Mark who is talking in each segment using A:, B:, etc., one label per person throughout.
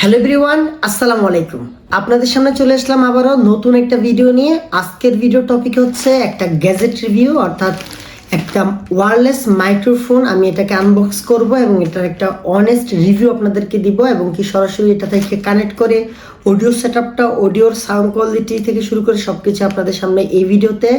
A: Hello everyone, আসসালামু আলাইকুম। আপনাদের সামনে চলে আসলাম আবারও নতুন একটা ভিডিও নিয়ে। আজকের ভিডিও টপিক হচ্ছে একটা গ্যাজেট রিভিউ অর্থাৎ একটা ওয়ারলেস মাইক্রোফোন আমি এটাকে আনবক্স করব এবং এটার একটা অনেস্ট রিভিউ আপনাদেরকে দিব এবং কি সরাসরি এটা থেকে কানেক্ট করে অডিও সেটআপটা অডিওর সাউন্ড কোয়ালিটি থেকে শুরু করে সব কিছু আপনাদের সামনে এই ভিডিওতে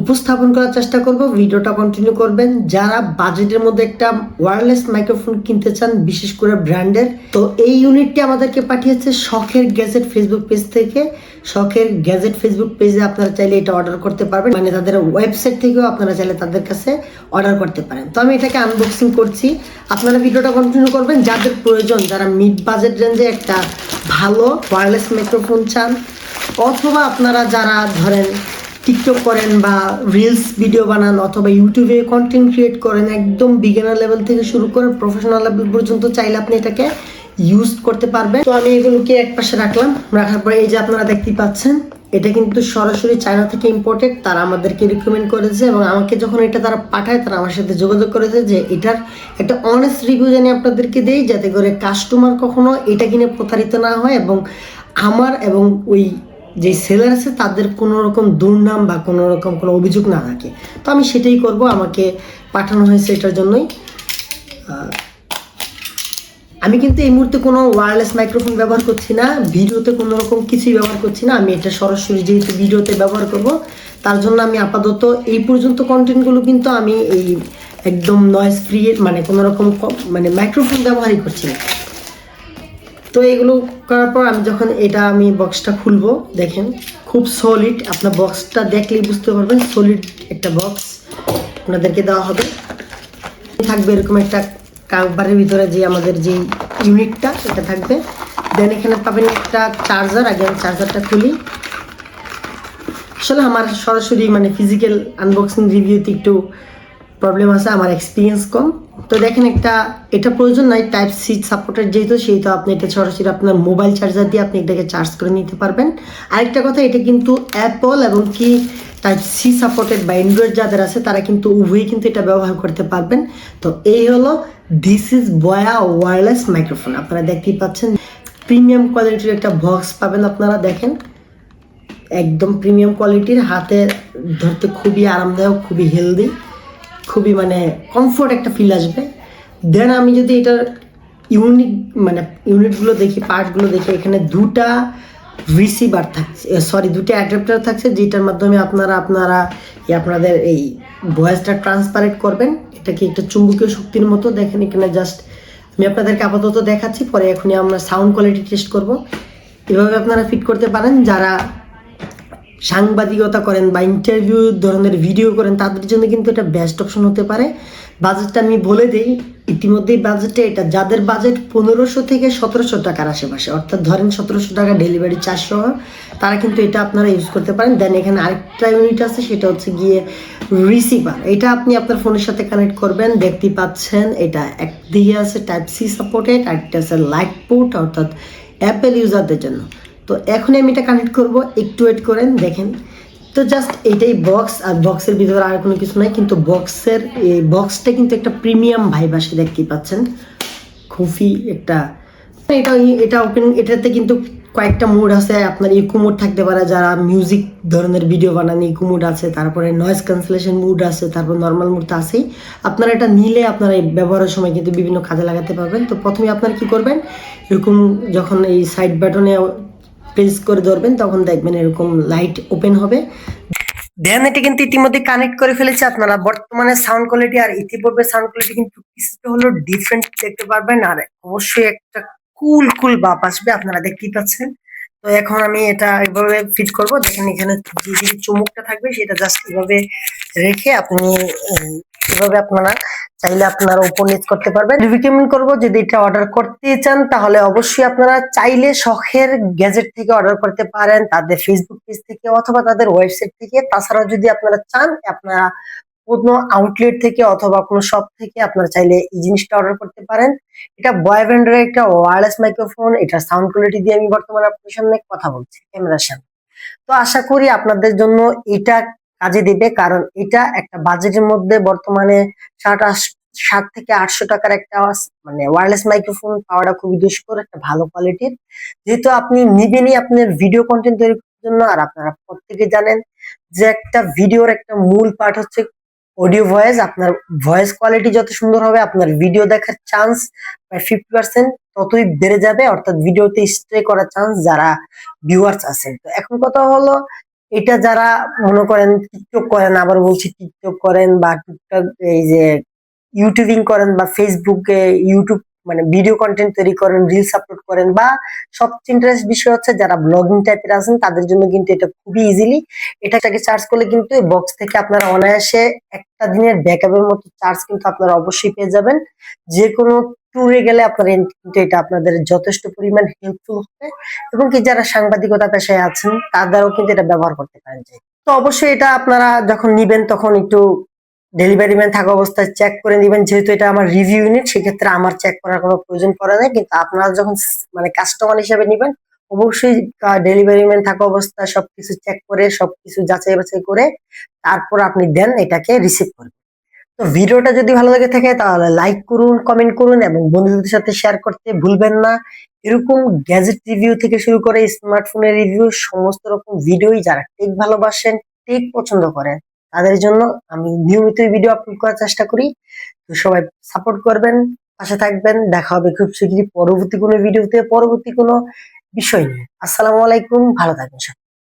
A: উপস্থাপন করার চেষ্টা করব, ভিডিওটা কন্টিনিউ করবেন। যারা বাজেটের মধ্যে একটা ওয়্যারলেস মাইক্রোফোন কিনতে চান, বিশেষ করে ব্র্যান্ডের তো এই ইউনিটটি আমাদেরকে পাঠিয়েছে শখের গ্যাজেট ফেসবুক পেজ থেকে। শখের গ্যাজেট ফেসবুক পেজে আপনারা চাইলে এটা অর্ডার করতে পারবেন। মানে তাদের ওয়েবসাইট থেকেও আপনারা চাইলে তাদের কাছে অর্ডার করতে পারেন। তো আমি এটাকে আনবক্সিং করছি। আপনারা ভিডিওটা কন্টিনিউ করবেন। যাদের প্রয়োজন, যারা মিড বাজেট রেঞ্জে একটা ভালো ওয়্যারলেস মাইক্রোফোন চান, অথবা আপনারা যারা ধরেন টিকটক করেন বা রিলস ভিডিও বানান অথবা ইউটিউবে কন্টেন্ট ক্রিয়েট করেন, একদম বিগিনার লেভেল থেকে শুরু করে প্রফেশনাল লেভেল পর্যন্ত চাইলে আপনি এটাকে ইউজ করতে পারবেন। তো আমি এগুলোকে এক পাশে রাখলাম, রাখার পরে এই যে আপনারা দেখতেই পাচ্ছেন, এটা কিন্তু সরাসরি চায়না থেকে ইম্পোর্টেড তারা আমাদেরকে রিকমেন্ড করেছে এবং আমাকে যখন এটা তারা পাঠায়, তারা আমার সাথে যোগাযোগ করেছে যে এটার একটা অনেস্ট রিভিউ জানি আপনাদেরকে দেই, যাতে করে কাস্টমার কখনো এটা কিনে প্রতারিত না হয় এবং আমার এবং ওই যে সেলার আছে, তাদের কোনো রকম দুর্নাম বা কোনো রকম কোনো অভিযোগ না থাকে। তো আমি সেটাই করব, আমাকে পাঠানো হয়েছে এটার জন্যই। আমি কিন্তু এই মুহূর্তে কোনো ওয়্যারলেস মাইক্রোফোন ব্যবহার করছি না, ভিডিওতে কোনো রকম কিছুই ব্যবহার করছি না। আমি এটা সরাসরি যেহেতু ভিডিওতে ব্যবহার করব, তার জন্য আমি আপাতত এই পর্যন্ত কন্টেন্টগুলো কিন্তু আমি এই একদম নয়েজ ফ্রি মানে কোনো রকম মানে মাইক্রোফোন ব্যবহারই করছি না। তো এগুলো করার পর আমি যখন এটা আমি বক্সটা খুলবো, দেখেন, খুব সলিড আপনার বক্সটা দেখলেই বুঝতে পারবেন সলিড একটা বক্স আপনাদেরকে দেওয়া হবে। থাকবে এরকম একটা কাভারের ভিতরে যে আমাদের যে ইউনিটটা এটা থাকবে। দেন এখানে পাবেন একটা চার্জার আগে আমি চার্জারটা খুলি। আসলে আমার সরাসরি মানে ফিজিক্যাল আনবক্সিং রিভিউতে একটু প্রবলেম আছে, আমার এক্সপিরিয়েন্স কম। তো দেখেন একটা, এটা প্রয়োজন নাই টাইপ সি সাপোর্টেড যেহেতু, সেহেতু আপনি এটা সরাসরি আপনার মোবাইল চার্জার দিয়ে আপনি এটাকে চার্জ করে নিতে পারবেন। আরেকটা কথা, এটা কিন্তু অ্যাপল এবং কি টাইপ সি সাপোর্টেড বা অ্যান্ড্রয়েড যাদের আছে, তারা কিন্তু উভয়ই কিন্তু এটা ব্যবহার করতে পারবেন। তো এই হলো this is Boya wireless microphone আপনারা দেখতেই পাচ্ছেন প্রিমিয়াম কোয়ালিটির একটা বক্স পাবেন আপনারা, দেখেন। একদম প্রিমিয়াম কোয়ালিটির হাতে ধরতে খুবই আরামদায়ক, খুবই হেলদি খুবই মানে কমফোর্ট একটা ফিল আসবে। দেন আমি যদি এটার ইউনিট মানে ইউনিটগুলো দেখি পার্টগুলো দেখি, এখানে দুটা রিসিভার থাকছে সরি দুটো অ্যাডাপ্টার থাকছে, যেটার মাধ্যমে আপনারা আপনারা আপনাদের এই ভয়েসটা ট্রান্সপারেট করবেন। এটা কি একটা চুম্বকীয় শক্তির মতো? দেখেন এখানে জাস্ট আমি আপনাদেরকে আপাতত দেখাচ্ছি, পরে এখনই আমরা সাউন্ড কোয়ালিটি টেস্ট করব। এভাবে আপনারা ফিট করতে পারেন, যারা সাংবাদিকতা করেন বা ইন্টারভিউ ধরনের ভিডিও করেন, তাদের জন্য কিন্তু এটা বেস্ট অপশন হতে পারে। বাজেটটা আমি বলে দিই, ইতিমধ্যেই বাজেটে এটা, যাদের বাজেট পনেরোশো থেকে সতেরোশো টাকার আশেপাশে, অর্থাৎ ধরেন সতেরোশো টাকা ডেলিভারি চারশো তারা কিন্তু এটা আপনারা ইউজ করতে পারেন। দেন এখানে আরেকটা ইউনিট আছে, সেটা হচ্ছে গিয়ে রিসিভার এটা আপনি আপনার ফোনের সাথে কানেক্ট করবেন, দেখতে পাচ্ছেন, এটা একদিকে আছে টাইপ সি সাপোর্টেড আরেকটা আছে লাইট পোর্ট অর্থাৎ অ্যাপেল ইউজারদের জন্য। তো এখনই আমি এটা কানেক্ট করব। একটু ওয়েট করেন, দেখেন। তো জাস্ট এইটাই বক্স আর বক্সের ভিতরে আর কোনো কিছু নাই, কিন্তু বক্সের এই বক্সটা কিন্তু একটা প্রিমিয়াম ভাইব আসে, দেখতেই পাচ্ছেন। খুবই একটা, এটা এটা ওপেন এটাতে কিন্তু কয়েকটা মুড আছে। আপনার ইকো মুড থাকতে পারে, যারা মিউজিক ধরনের ভিডিও বানান, ইকো মুড আছে, তারপরে নয়েজ ক্যান্সেলেশন মুড আছে, তারপর নর্মাল মুড তো আছেই। আপনারা এটা নিলে আপনারা এই ব্যবহারের সময় কিন্তু বিভিন্ন কাজে লাগাতে পারবেন। তো প্রথমে আপনারা কি করবেন? এরকম যখন এই সাইড বাটনে প্রেস করে ধরবেন, তখন দেখবেন এরকম লাইট ওপেন হবে। দেন এটা কিন্তু ইতিমধ্যে কানেক্ট করে ফেলেছে আপনারা। বর্তমানে সাউন্ড কোয়ালিটি আর ইতিপূর্বে সাউন্ড কোয়ালিটি কিন্তু কিছুটা হলো ডিফারেন্ট দেখতে পারবেন। আর অবশ্যই একটা কুল কুল বাপ আসবে, আপনারা দেখতেই পাচ্ছেন। তো এখন আমি এটা এভাবে ফিট করব। দেখেন এখানে যে যে চুমুকটা থাকবে, সেটা জাস্ট এভাবে রেখে আপনি এভাবে আপনারা চাইলে আপনারা উপর নিচ করতে পারবেন। রিকমেন্ড করব, যদি এটা অর্ডার করতে চান, তাহলে অবশ্যই আপনারা চাইলে শখের গ্যাজেট থেকে অর্ডার করতে পারেন, তাদের ফেসবুক পেজ থেকে অথবা তাদের ওয়েবসাইট থেকে। তাছাড়া যদি আপনারা চান, আপনারা কোনো আউটলেট থেকে অথবা কোনো শপ থেকে আপনারা চাইলে এই জিনিসটা অর্ডার করতে পারেন। এটা বয় ব্র্যান্ডের একটা ওয়্যারলেস মাইক্রোফোন এটা সাউন্ড কোয়ালিটি দিয়ে আমি বর্তমানে আপনার সামনে কথা বলছি, ক্যামেরার সামনে। তো আশা করি আপনাদের জন্য এটা কাজে দেবে, কারণ এটা একটা বাজেটের মধ্যে বর্তমানে সাত থেকে আটশো টাকার একটা মানে ওয়ারলেস মাইক্রোফোন পাওয়াটা খুবই দুষ্কর, একটা ভালো কোয়ালিটির যেহেতু আপনি নিবেনই আপনার ভিডিও কন্টেন্ট তৈরি করার জন্য, আর আপনারা প্রত্যেকে জানেন যে একটা ভিডিওর একটা মূল পার্ট হচ্ছে অডিও ভয়েস আপনার ভয়েস কোয়ালিটি যত সুন্দর হবে, আপনার ভিডিও দেখার চান্স প্রায় ফিফটি পার্সেন্ট ততই বেড়ে যাবে, অর্থাৎ ভিডিওতে স্ট্রে করার চান্স যারা ভিউয়ার্স আছেন। তো এখন কথা হলো এটা যারা মনে করেন টিকটক করেন, আবার বলছি টিকটক করেন বা টুকটাক এই যে ইউটিউবিং করেন বা ফেসবুকে ইউটিউব মানে ভিডিও কন্টেন্ট তৈরি করেন রিলস আপলোড করেন বা সবচেয়ে ইন্টারেস্ট বিষয় হচ্ছে যারা ব্লগিং টাইপের আছেন, তাদের জন্য কিন্তু এটা খুবই ইজিলি এটাকে চার্জ করলে কিন্তু এই বক্স থেকে আপনারা অনায়াসে একটা দিনের ব্যাকআপের মতো চার্জ কিন্তু আপনারা অবশ্যই পেয়ে যাবেন। যে কোনো ট্যুরে গেলে আপনারা কিন্তু এটা আপনাদের যথেষ্ট পরিমাণ হেল্পফুল হবে। এবং কি যারা সাংবাদিকতা পেশায় আছেন, তাদেরও কিন্তু এটা ব্যবহার করতে পারেন। তো অবশ্যই এটা আপনারা যখন নিবেন, তখন একটু ডেলিভারি ম্যান থাকা অবস্থায় চেক করে নেবেন, যেহেতু এটা আমার রিভিউ ইউনিট সেক্ষেত্রে আমার চেক করার কোনো প্রয়োজন পড়ে না। কিন্তু আপনারা যখন মানে কাস্টমার হিসেবে নেবেন, অবশ্যই ডেলিভারি ম্যান থাকা অবস্থায় সবকিছু চেক করে, সবকিছু যাচাই বাছাই করে তারপর আপনি দেন, এটাকে রিসিভ করবেন। তো ভিডিওটা যদি ভালো লাগে থাকে, তাহলে লাইক করুন কমেন্ট করুন এবং বন্ধুদের সাথে শেয়ার করতে ভুলবেন না। এরকম গ্যাজেট রিভিউ থেকে শুরু করে স্মার্টফোনের রিভিউ সমস্ত রকম ভিডিওই যারা টেক ভালোবাসেন টেক পছন্দ করেন তাদের জন্য আমি নিয়মিত ভিডিও আপলোড করার চেষ্টা করি। তো সবাই সাপোর্ট করবেন, পাশে থাকবেন। দেখা হবে খুব শীঘ্রই পরবর্তী কোনো ভিডিওতে পরবর্তী কোনো বিষয় নিয়ে। আসসালামু আলাইকুম, ভালো থাকবেন সবাই।